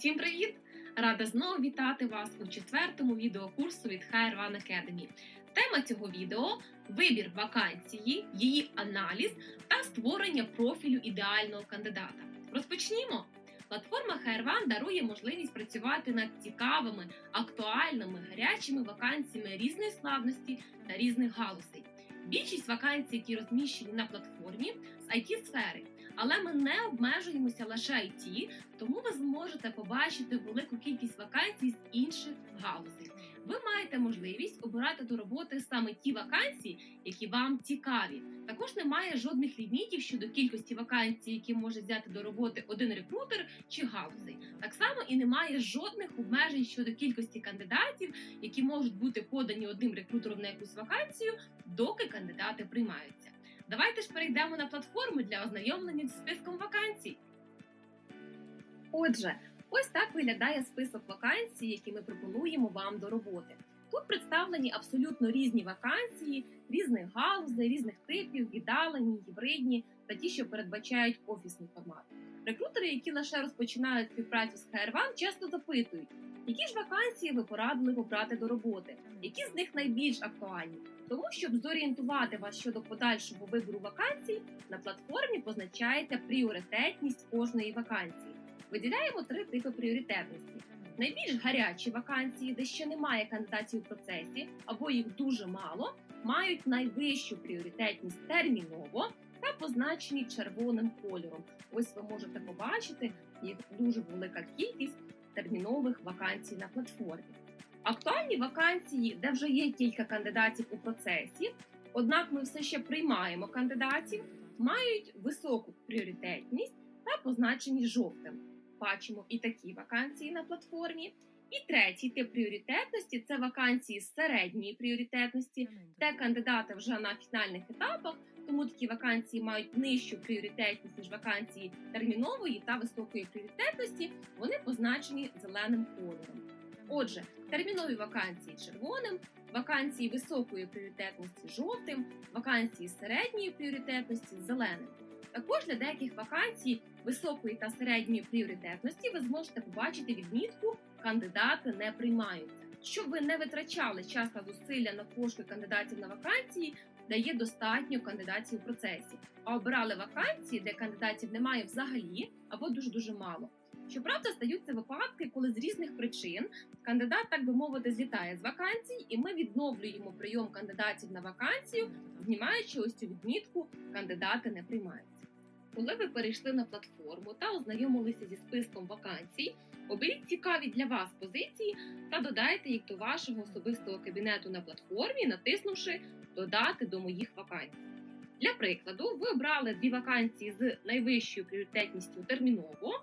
Усім привіт! Рада знову вітати вас у четвертому відеокурсу від Hire One Academy. Тема цього відео вибір вакансії, її аналіз та створення профілю ідеального кандидата. Розпочнімо! Платформа Hire One дарує можливість працювати над цікавими, актуальними, гарячими вакансіями різної складності та різних галузей. Більшість вакансій, які розміщені на платформі, з it сфери але ми не обмежуємося лише IT, тому ви зможете побачити велику кількість вакансій з інших галузей. Ви маєте можливість обирати до роботи саме ті вакансії, які вам цікаві. Також немає жодних лімітів щодо кількості вакансій, які може взяти до роботи один рекрутер чи галузей. Так само і немає жодних обмежень щодо кількості кандидатів, які можуть бути подані одним рекрутером на якусь вакансію, доки кандидати приймаються. Давайте ж перейдемо на платформу для ознайомлення з списком вакансій. Отже, ось так виглядає список вакансій, які ми пропонуємо вам до роботи. Тут представлені абсолютно різні вакансії, різних галузей, різних типів, віддалені, гібридні та ті, що передбачають офісний формат. Рекрутери, які лише розпочинають співпрацю з HR1, часто запитують, які ж вакансії ви порадили обрати до роботи, які з них найбільш актуальні. Тому, щоб зорієнтувати вас щодо подальшого вибору вакансій, на платформі позначається пріоритетність кожної вакансії. Виділяємо три типи пріоритетності: найбільш гарячі вакансії, де ще немає кандидатів у процесі, або їх дуже мало, мають найвищу пріоритетність терміново та позначені червоним кольором. Ось ви можете побачити їх дуже велика кількість термінових вакансій на платформі. Актуальні вакансії, де вже є кілька кандидатів у процесі, однак ми все ще приймаємо кандидатів, мають високу пріоритетність та позначені жовтим. Бачимо і такі вакансії на платформі. І третій тип пріоритетності це вакансії середньої пріоритетності, де кандидати вже на фінальних етапах, тому такі вакансії мають нижчу пріоритетність ніж вакансії термінової та високої пріоритетності. Вони позначені зеленим кольором. Отже, термінові вакансії червоним, вакансії високої пріоритетності жовтим, вакансії середньої пріоритетності зеленим. Також для деяких вакансій високої та середньої пріоритетності ви зможете побачити відмітку кандидати не приймаються. Щоб ви не витрачали час та зусилля на пошуки кандидатів на вакансії, де є достатньо кандидатів у процесі, а обирали вакансії, де кандидатів немає взагалі або дуже дуже мало. Щоправда, стаються випадки, коли з різних причин кандидат, так би мовити, злітає з вакансій, і ми відновлюємо прийом кандидатів на вакансію, знімаючи ось цю відмітку кандидати не приймаються. Коли ви перейшли на платформу та ознайомилися зі списком вакансій, оберіть цікаві для вас позиції та додайте їх до вашого особистого кабінету на платформі, натиснувши Додати до моїх вакансій. Для прикладу, ви обрали дві вакансії з найвищою пріоритетністю терміново.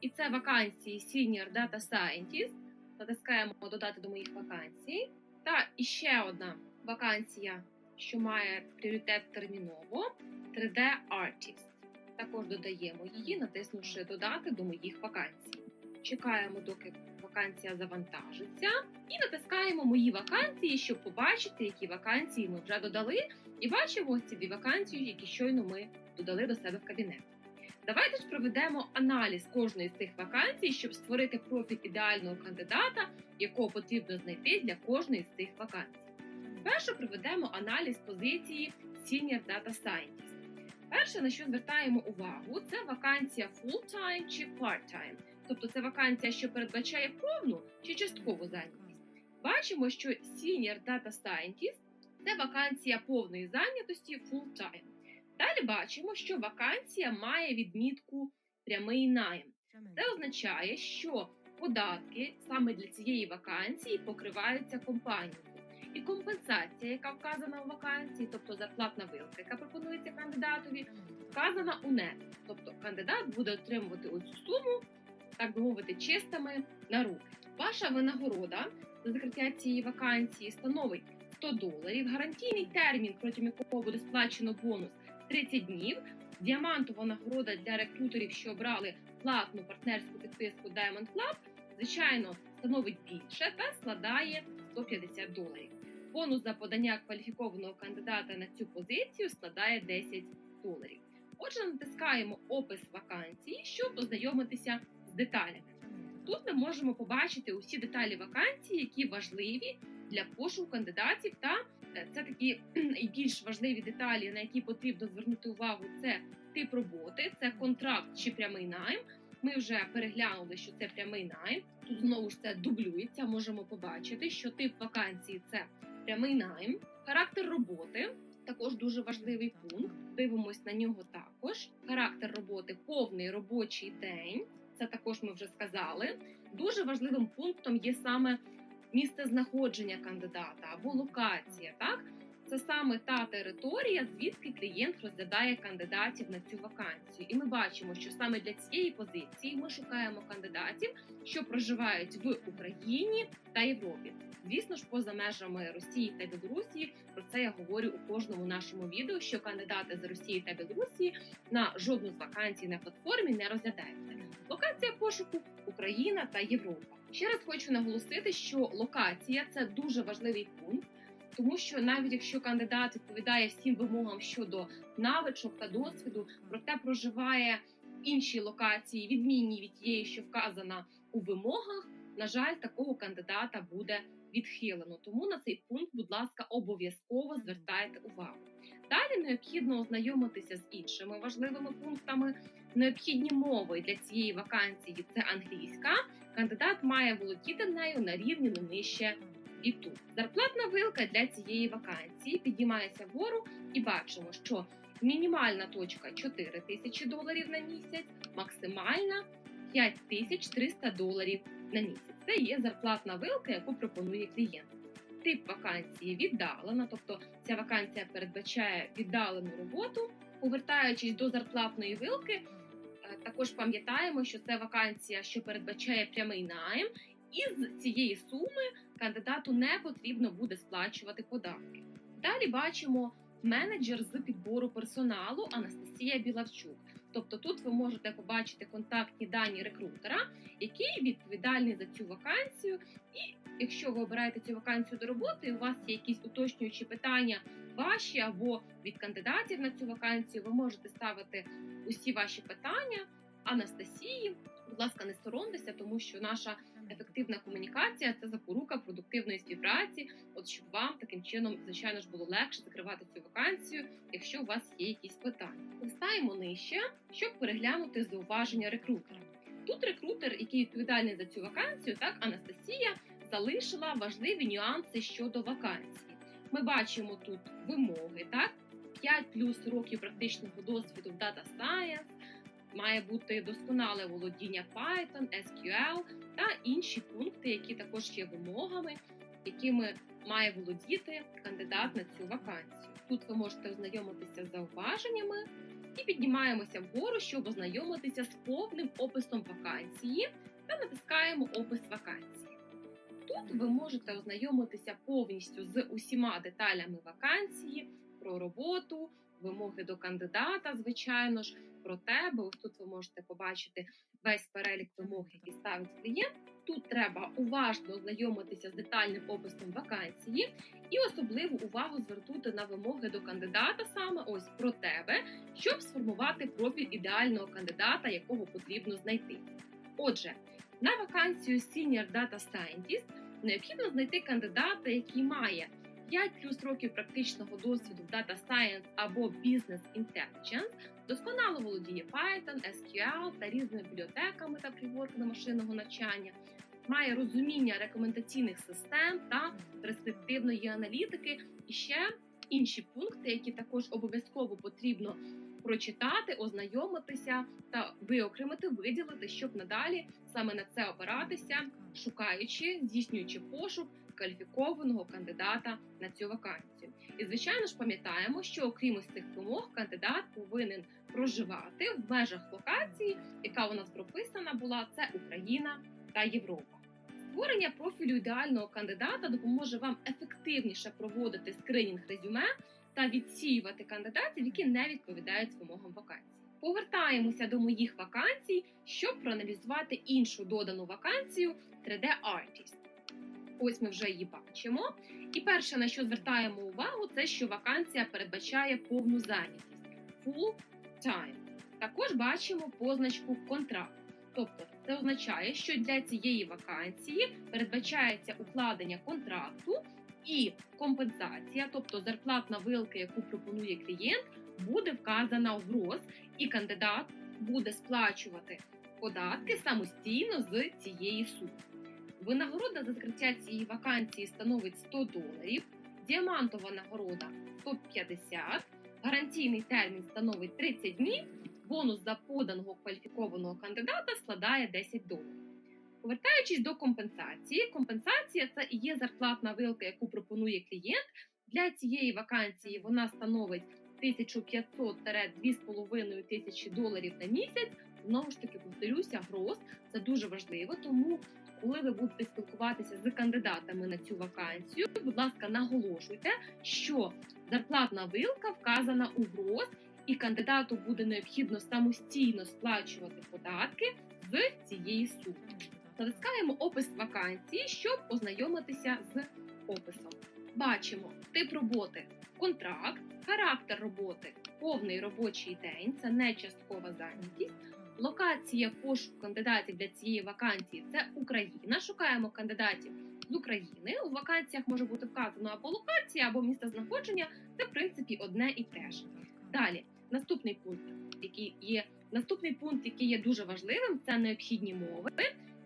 І це вакансії Senior Data Scientist. Натискаємо додати до моїх вакансій. Та іще одна вакансія, що має пріоритет терміново 3D Artist. Також додаємо її, натиснувши додати до моїх вакансій. Чекаємо, доки вакансія завантажиться, і натискаємо мої вакансії, щоб побачити, які вакансії ми вже додали. І бачимо ось ці дві вакансії, які щойно ми додали до себе в кабінет. Давайте ж проведемо аналіз кожної з цих вакансій, щоб створити профіль ідеального кандидата, якого потрібно знайти для кожної з цих вакансій. Спершу проведемо аналіз позиції Senior Data Scientist. Перше, на що звертаємо увагу, це вакансія full-time чи part-time. Тобто це вакансія, що передбачає повну чи часткову зайнятість. Бачимо, що Senior Data Scientist – це вакансія повної зайнятості full-time. Далі бачимо, що вакансія має відмітку прямий найм. Це означає, що податки саме для цієї вакансії покриваються компанією. І компенсація, яка вказана у вакансії, тобто зарплатна вилка, яка пропонується кандидатові, вказана у нет. Тобто кандидат буде отримувати оцю суму, так би мовити, чистими на руки. Ваша винагорода за закриття цієї вакансії становить 100 доларів. Гарантійний термін, протягом якого буде сплачено бонус 30 днів. Діамантова нагорода для рекрутерів, що обрали платну партнерську підписку Diamond Club, звичайно, становить більше та складає 150 доларів. Бонус за подання кваліфікованого кандидата на цю позицію складає 10 доларів. Отже, натискаємо опис вакансії, щоб ознайомитися з деталями. Тут ми можемо побачити усі деталі вакансії, які важливі для пошуку кандидатів. Та це такі більш важливі деталі, на які потрібно звернути увагу. Це тип роботи, це контракт чи прямий найм. Ми вже переглянули, що це прямий найм. Тут знову ж це дублюється. Можемо побачити, що тип вакансії це прямий найм, характер роботи. Також дуже важливий пункт. Дивимось на нього також. Характер роботи повний робочий день. Це також ми вже сказали. Дуже важливим пунктом є саме місце знаходження кандидата або локація. Так, це саме та територія, звідки клієнт розглядає кандидатів на цю вакансію. І ми бачимо, що саме для цієї позиції ми шукаємо кандидатів, що проживають в Україні та Європі. Звісно ж, поза межами Росії та Білорусі. Про це я говорю у кожному нашому відео, що кандидати з Росії та Білорусі на жодну з вакансій на платформі не розглядаються. Локація пошуку Україна та Європа. Ще раз хочу наголосити, що локація це дуже важливий пункт, тому що навіть якщо кандидат відповідає всім вимогам щодо навичок та досвіду, проте проживає в іншій локації, відмінній від тієї, що вказана у вимогах, на жаль, такого кандидата буде відхилено. Тому на цей пункт, будь ласка, обов'язково звертайте увагу. Далі необхідно ознайомитися з іншими важливими пунктами. Необхідні мови для цієї вакансії це англійська. Кандидат має володіти нею на рівні не нижче B2. Зарплатна вилка для цієї вакансії піднімається вгору і бачимо, що мінімальна точка 4 тисячі доларів на місяць, максимальна 5300 доларів на місяць. Це є зарплатна вилка, яку пропонує клієнт. Тип вакансії віддалена, тобто ця вакансія передбачає віддалену роботу. Повертаючись до зарплатної вилки, також пам'ятаємо, що це вакансія, що передбачає прямий найм, і з цієї суми кандидату не потрібно буде сплачувати податки. Далі бачимо менеджер з підбору персоналу Анастасія Білавчук. Тобто тут ви можете побачити контактні дані рекрутера, який відповідальний за цю вакансію. І якщо ви обираєте цю вакансію до роботи, і у вас є якісь уточнюючі питання ваші або від кандидатів на цю вакансію, ви можете ставити усі ваші питання Анастасії. Будь ласка, не соромтеся, тому що наша ефективна комунікація це запорука продуктивної співпраці. От щоб вам таким чином, звичайно ж, було легше закривати цю вакансію, якщо у вас є якісь питання. Листаємо нижче, щоб переглянути зауваження рекрутера. Тут рекрутер, який відповідальний за цю вакансію, так Анастасія залишила важливі нюанси щодо вакансії. Ми бачимо тут вимоги, так 5 плюс років практичного досвіду в Data Science, має бути досконале володіння Python, SQL та інші пункти, які також є вимогами, якими має володіти кандидат на цю вакансію. Тут ви можете ознайомитися з зауваженнями і піднімаємося вгору, щоб ознайомитися з повним описом вакансії та натискаємо опис вакансії. Тут ви можете ознайомитися повністю з усіма деталями вакансії, про роботу, вимоги до кандидата, звичайно ж, про тебе. Ось тут ви можете побачити весь перелік вимог, які ставить клієнт. Тут треба уважно ознайомитися з детальним описом вакансії і особливу увагу звернути на вимоги до кандидата саме ось про тебе, щоб сформувати профіль ідеального кандидата, якого потрібно знайти. Отже, на вакансію Senior Data Scientist необхідно знайти кандидата, який має 5 плюс років практичного досвіду в Data Science або Business Intelligence, досконало володіє Python, SQL та різними бібліотеками та фреймворками машинного навчання, має розуміння рекомендаційних систем та перспективної аналітики, і ще інші пункти, які також обов'язково потрібно прочитати, ознайомитися та виокремити, виділити, щоб надалі саме на це опиратися, шукаючи, здійснюючи пошук кваліфікованого кандидата на цю вакансію. І звичайно ж пам'ятаємо, що окрім ось цих вимог, кандидат повинен проживати в межах локації, яка у нас прописана була це Україна та Європа. Створення профілю ідеального кандидата допоможе вам ефективніше проводити скринінг резюме та відсіювати кандидатів, які не відповідають вимогам вакансії. Повертаємося до моїх вакансій, щоб проаналізувати іншу додану вакансію 3D Artist. Ось ми вже її бачимо. І перше, на що звертаємо увагу, це що вакансія передбачає повну зайнятість full time. Також бачимо позначку контракт. Тобто Це означає, що для цієї вакансії передбачається укладення контракту і компенсація, тобто зарплатна вилка, яку пропонує клієнт, буде вказана в гроз, і кандидат буде сплачувати податки самостійно з цієї суми. Винагорода за закриття цієї вакансії становить 100 доларів, діамантова нагорода 150, гарантійний термін становить 30 днів, бонус за поданого кваліфікованого кандидата складає 10 доларів. Повертаючись до компенсації, компенсація це і є зарплатна вилка, яку пропонує клієнт. Для цієї вакансії вона становить 1500-2,5 тисячі доларів на місяць. Знову ж таки, повторюся, гроз це дуже важливо, тому коли ви будете спілкуватися з кандидатами на цю вакансію, будь ласка, наголошуйте, що зарплатна вилка вказана у гроз, і кандидату буде необхідно самостійно сплачувати податки з цієї суми. Натискаємо опис вакансії, щоб ознайомитися з описом. Бачимо тип роботи, контракт, характер роботи, повний робочий день це не часткова зайнятість. Локація пошуку кандидатів для цієї вакансії це Україна. Шукаємо кандидатів з України. У вакансіях може бути вказано або локація, або місце знаходження. Це в принципі одне і те ж. Далі, наступний пункт, який є наступний пункт, який є дуже важливим, це необхідні мови.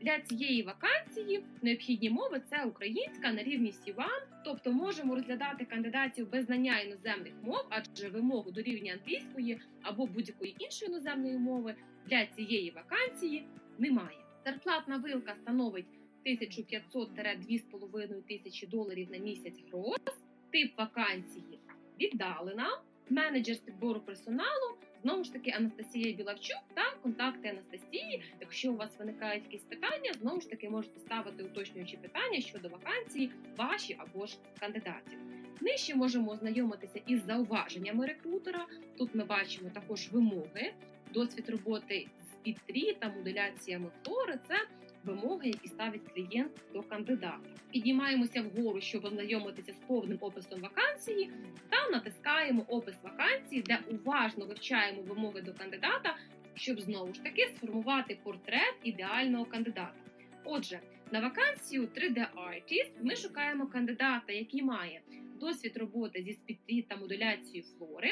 Для цієї вакансії необхідні мови це українська на рівні C1, тобто можемо розглядати кандидатів без знання іноземних мов, адже вимогу до рівня англійської або будь-якої іншої іноземної мови для цієї вакансії немає. Зарплатна вилка становить 1500-2,5 тисячі доларів на місяць гроз. Тип вакансії віддалена, менеджер з підбору персоналу. Знову ж таки, Анастасія Білавчук та контакти Анастасії. Якщо у вас виникають якісь питання, знову ж таки можете ставити уточнюючі питання щодо вакансії, ваші або ж кандидатів. Нижче можемо ознайомитися із зауваженнями рекрутера. Тут ми бачимо також вимоги, досвід роботи з під та моделяціями флори. Це вимоги, які ставить клієнт до кандидата. Піднімаємося вгору, щоб ознайомитися з повним описом вакансії, та натискаємо опис вакансії, де уважно вивчаємо вимоги до кандидата, щоб знову ж таки сформувати портрет ідеального кандидата. Отже, на вакансію 3D Artist ми шукаємо кандидата, який має досвід роботи зі спідтрі та моделяцією флори.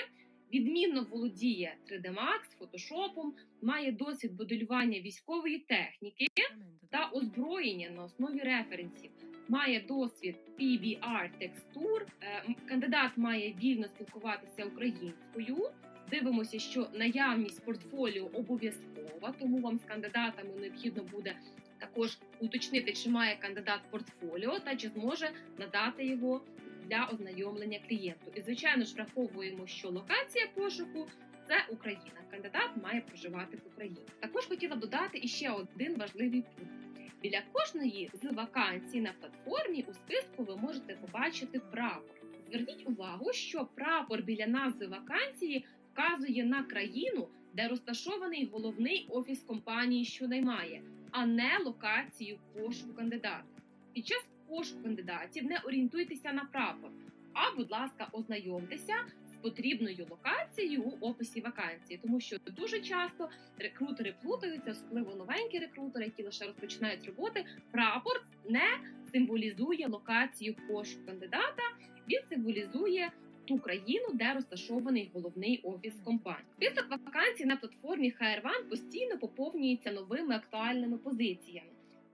Відмінно володіє 3D Max, фотошопом, має досвід моделювання військової техніки та озброєння на основі референсів. Має досвід PBR текстур. Е, Кандидат має вільно спілкуватися українською. Дивимося, що наявність портфоліо обов'язкова, тому вам з кандидатами необхідно буде також уточнити, чи має кандидат портфоліо та чи зможе надати його для ознайомлення клієнту. І звичайно ж враховуємо, що локація пошуку це Україна. Кандидат має проживати в Україні. Також хотіла додати іще один важливий пункт. Біля кожної з вакансій на платформі у списку ви можете побачити прапор. Зверніть увагу, що прапор біля назви вакансії вказує на країну, де розташований головний офіс компанії, що наймає, а не локацію пошуку кандидата. Під час пошуку кандидатів не орієнтуйтеся на прапор, а, будь ласка, ознайомтеся з потрібною локацією у описі вакансії, тому що дуже часто рекрутери плутаються, особливо новенькі рекрутери, які лише розпочинають роботи. Прапор не символізує локацію пошуку кандидата, він символізує ту країну, де розташований головний офіс компанії. Список вакансій на платформі HR1 постійно поповнюється новими актуальними позиціями.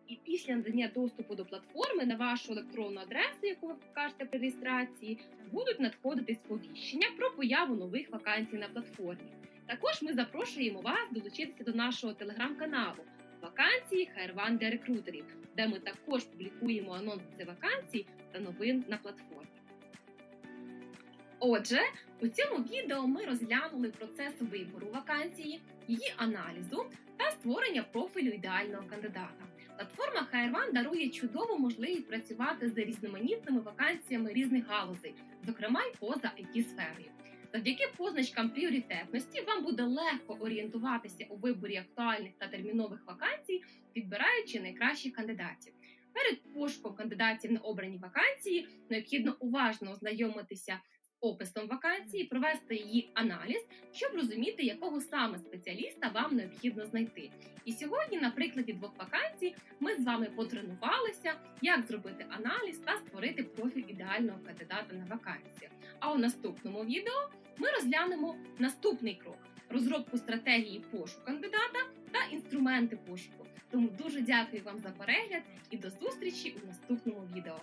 І після надання доступу до платформи на вашу електронну адресу, яку ви покажете при реєстрації, будуть надходити сповіщення про появу нових вакансій на платформі. Також ми запрошуємо вас долучитися до нашого телеграм-каналу Вакансії HR1 для рекрутерів, де ми також публікуємо анонси вакансій та новин на платформі. Отже, у цьому відео ми розглянули процес вибору вакансії, її аналізу та створення профілю ідеального кандидата. Платформа HR1 дарує чудову можливість працювати з різноманітними вакансіями різних галузей, зокрема й поза it сферою. Завдяки позначкам пріоритетності вам буде легко орієнтуватися у виборі актуальних та термінових вакансій, підбираючи найкращих кандидатів. Перед пошуком кандидатів на обрані вакансії необхідно уважно ознайомитися описом вакансії, провести її аналіз, щоб розуміти, якого саме спеціаліста вам необхідно знайти. І сьогодні, на прикладі двох вакансій, ми з вами потренувалися, як зробити аналіз та створити профіль ідеального кандидата на вакансію. А у наступному відео ми розглянемо наступний крок розробку стратегії пошуку кандидата та інструменти пошуку. Тому дуже дякую вам за перегляд і до зустрічі у наступному відео.